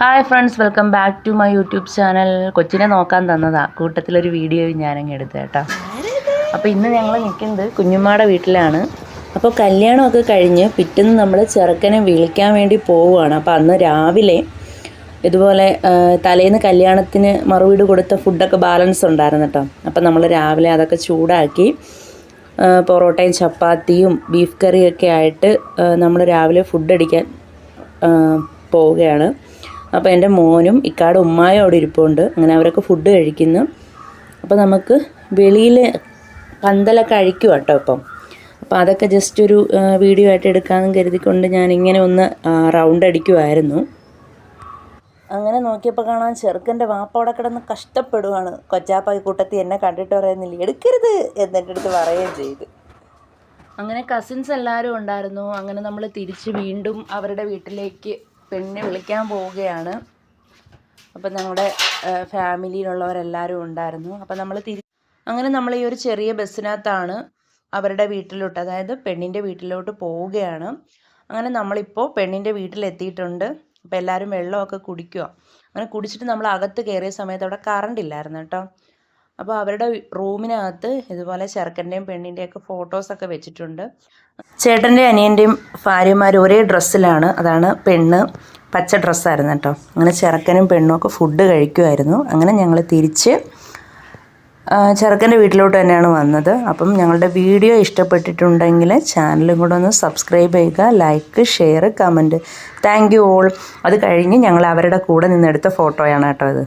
Hi friends welcome back to my YouTube channel കൊച്ചിനെ നോക്കാൻ തന്നതാ. കൂട്ടത്തിലൊരു വീഡിയോ ഞാനങ്ങ് എടുത്തു കേട്ടോ. അപ്പോൾ ഇന്ന് ഞങ്ങൾ നിൽക്കുന്നത് കുഞ്ഞുമ്മയുടെ വീട്ടിലാണ്. അപ്പോൾ കല്യാണമൊക്കെ കഴിഞ്ഞ് പിറ്റേന്ന് നമ്മൾ ചെറുക്കനെ വിളിക്കാൻ വേണ്ടി പോവുകയാണ്. അപ്പോൾ അന്ന് രാവിലെ ഇതുപോലെ തലേന്ന് കല്യാണത്തിന് മറുവീട് കൊടുത്ത ഫുഡൊക്കെ ബാലൻസ് ഉണ്ടായിരുന്നു കേട്ടോ. അപ്പോൾ നമ്മൾ രാവിലെ അതൊക്കെ ചൂടാക്കി പൊറോട്ടയും ചപ്പാത്തിയും ബീഫ് കറിയൊക്കെ ആയിട്ട് നമ്മൾ രാവിലെ ഫുഡ് അടിക്കാൻ പോവുകയാണ്. അപ്പോൾ എന്റെ മോനും ഇക്കാട് ഉമ്മായും അവിടെ ഇരിപ്പുണ്ട്. അങ്ങനെ അവരൊക്കെ ഫുഡ് കഴിക്കുന്നു. അപ്പോൾ നമുക്ക് വെളിയിൽ പന്തലൊക്കെ അഴിക്കും കേട്ടോ ഇപ്പം. അപ്പോൾ അതൊക്കെ ജസ്റ്റ് ഒരു വീഡിയോ ആയിട്ട് എടുക്കാമെന്ന് കരുതിക്കൊണ്ട് ഞാൻ ഇങ്ങനെ ഒന്ന് റൗണ്ട് അടിക്കുമായിരുന്നു അങ്ങനെ നോക്കിയപ്പോൾ കാണാൻ ചെറുക്കന്റെ വാപ്പ അവിടെ കിടന്ന് കഷ്ടപ്പെടുവാണ്. കൊച്ചാപ്പ കൂട്ടത്തി എന്നെ കണ്ടിട്ട് പറയുന്നില്ല എടുക്കരുത് എന്നെന്റെ അടുത്ത് പറയുകയും ചെയ്തു. അങ്ങനെ കസിൻസ് എല്ലാവരും ഉണ്ടായിരുന്നു. അങ്ങനെ നമ്മൾ തിരിച്ച് വീണ്ടും അവരുടെ വീട്ടിലേക്ക് പെണ്ണിനെ വിളിക്കാൻ പോവുകയാണ്. അപ്പം ഞങ്ങളുടെ ഫാമിലിയിലുള്ളവരെല്ലാവരും ഉണ്ടായിരുന്നു. അപ്പം നമ്മൾ തിരി അങ്ങനെ നമ്മൾ ഈ ഒരു ചെറിയ ബസ്സിനകത്താണ് അവരുടെ വീട്ടിലോട്ട് അതായത് പെണ്ണിന്റെ വീട്ടിലോട്ട് പോവുകയാണ്. അങ്ങനെ നമ്മളിപ്പോൾ പെണ്ണിന്റെ വീട്ടിലെത്തിയിട്ടുണ്ട്. അപ്പോൾ എല്ലാവരും വെള്ളമൊക്കെ കുടിക്കുക. അങ്ങനെ കുടിച്ചിട്ട് നമ്മൾ അകത്ത് കയറിയ സമയത്ത് അവിടെ കറണ്ട് ഇല്ലായിരുന്നു കേട്ടോ. അപ്പോൾ അവരുടെ റൂമിനകത്ത് ഇതുപോലെ ചെറുക്കന്റെയും പെണ്ണിന്റെയും ഒക്കെ ഫോട്ടോസൊക്കെ വെച്ചിട്ടുണ്ട്. ചേട്ടന്റെ അനിയന്റെയും ഭാര്യമാർ ഒരേ ഡ്രസ്സിലാണ് അതാണ് പെണ്ണ്. പച്ച ഡ്രസ്സായിരുന്നു കേട്ടോ. അങ്ങനെ ചെറുക്കനും പെണ്ണും ഒക്കെ ഫുഡ് കഴിക്കുമായിരുന്നു അങ്ങനെ ഞങ്ങൾ തിരിച്ച് ചെറുക്കന്റെ വീട്ടിലോട്ട് തന്നെയാണ് വന്നത്. അപ്പം ഞങ്ങളുടെ വീഡിയോ ഇഷ്ടപ്പെട്ടിട്ടുണ്ടെങ്കിൽ ചാനലും കൂടെ ഒന്ന് സബ്സ്ക്രൈബ് ചെയ്യുക like share comment thank you all അത് കഴിഞ്ഞ് ഞങ്ങൾ അവരുടെ കൂടെ നിന്നെടുത്ത ഫോട്ടോയാണ് കേട്ടോ ഇത്.